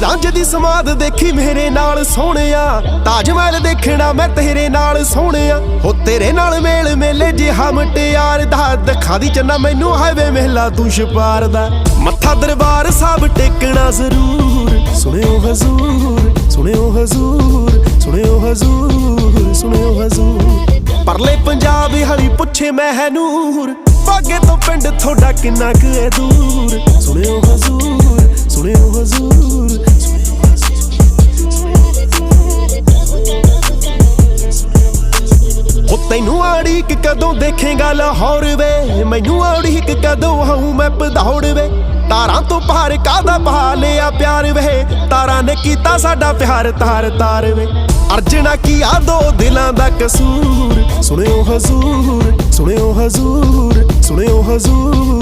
ਰਾਂਝੇ ਦੀ ਸਮਾਦ ਦੇਖੀ ਮੇਰੇ ਨਾਲ ਸੋਹਣਿਆ। ਤਾਜ ਮਹਿਲ ਦੇਖਣਾ ਮੈਂ ਤੇਰੇ ਨਾਲ ਸੋਹਣਿਆ। ਹੋ ਤੇਰੇ ਨਾਲ ਮੇਲ ਮੇਲੇ ਜਿਹਾ ਮਟਿਆਰ ਦਾ। ਦਿਖਾ ਚੰਨਾ ਮੈਨੂੰ ਹਾਈਵੇ ਮਹਿਲਾ ਤੂੰ ਛਪਾਰ ਦਾ। ਮੱਥਾ ਦਰਬਾਰ ਸਾਹਿਬ ਟੇਕਣਾ ਜ਼ਰੂਰ। ਸੁਣਿਓ ਹਜ਼ੂਰ ਸੁਣਿਓ ਹਜ਼ੂਰ ਸੁਣਿਓ ਹਜ਼ੂਰ ਸੁਣਿਓ ਹਜ਼ੂਰ। ਪਰਲੇ ਪੰਜਾਬ ਹਲੀ ਪੁੱਛੇ ਨੂਰ। ਬਾਗੇ ਤੋਂ ਪਿੰਡ ਤੁਹਾਡਾ ਕਿੰਨਾ ਕੁ ਹੈ ਦੂਰ। ਸੁਣਿਓ ਹਜ਼ੂਰ ਤੈਨੂੰ ਆੜੀ ਕਦੋਂ ਦੇਖੇਗਾ ਲਾਹੌਰ ਵੇ? ਮੈਨੂੰ ਆੜੀ ਕਦੋਂ ਆਉਂ ਮੈਂ ਪਧੌੜ ਵੇ? ਤਾਰਾਂ ਤੋਂ ਪਾਰ ਕਾਦਾ ਪਾ ਲਿਆ ਪਿਆਰ ਵੇ? ਤਾਰਾਂ ਨੇ ਕੀਤਾ ਸਾਡਾ ਪਿਆਰ ਤਾਰ ਤਾਰ ਵੇ। ਅਰਜਣਾ ਕੀ ਆ ਦੋ ਦਿਲਾਂ ਦਾ ਕਸੂਰ? ਸੁਣਿਓ ਹਜ਼ੂਰ ਸੁਣਿਓ ਹਜ਼ੂਰ ਸੁਣਿਓ ਹਜ਼ੂਰ।